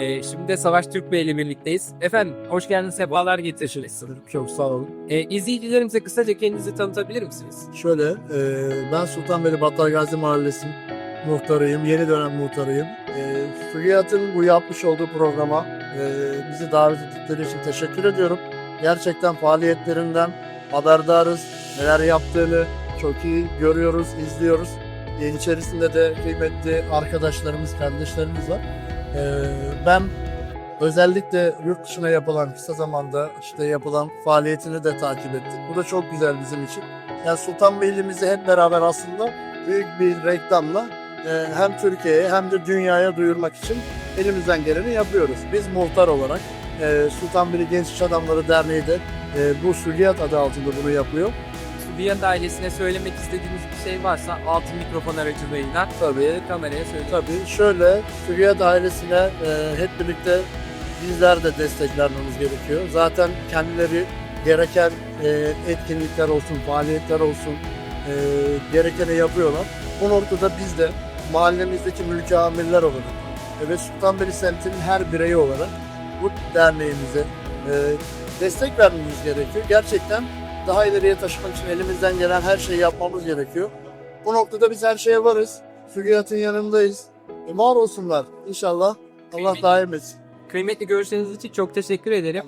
Ee, şimdi de Savaş Türk Bey ile birlikteyiz. Efendim hoş geldiniz, sefalar getirdiniz. Çok sağ olun. Ee, izleyicilerimize kısaca kendinizi tanıtabilir misiniz? Şöyle, e, ben Sultanbeyli Battalgazi Mahallesi muhtarıyım, yeni dönem muhtarıyım. E, Süriyat'ın bu yapmış olduğu programa e, bizi davet ettikleri için teşekkür ediyorum. Gerçekten faaliyetlerinden haberdarız, neler yaptığını çok iyi görüyoruz, izliyoruz. E, içerisinde de kıymetli arkadaşlarımız, kardeşlerimiz var. E, ben özellikle yurt dışına yapılan kısa zamanda işte yapılan faaliyetini de takip ettim. Bu da çok güzel bizim için. Yani Sultanbeyli'mizi hep beraber aslında büyük bir reklamla e, hem Türkiye'ye hem de dünyaya duyurmak için elimizden geleni yapıyoruz. Biz muhtar olarak e, Sultanbeyli Genç İş Adamları Derneği de e, bu Süliyat adı altında bunu yapıyor. Süliyat ailesine söylemek istediğiniz bir şey varsa altın mikrofon aracılığıyla Tabii kameraya söyleyin. Tabii şöyle Süriyat ailesine e, hep birlikte bizler de destek vermemiz gerekiyor. Zaten kendileri gereken e, etkinlikler olsun, faaliyetler olsun e, gerekeni yapıyorlar. Bu noktada biz de mahallemizdeki mülki amirler olarak e, ve Sultanbeyli semtinin her bireyi olarak bu derneğimize e, destek vermemiz gerekiyor. Gerçekten daha ileriye taşımak için elimizden gelen her şeyi yapmamız gerekiyor. Bu noktada biz her şeye varız. Süriyat'ın yanındayız. E, var olsunlar inşallah. Allah daim etsin. Kıymetli görüşleriniz için çok teşekkür ederim.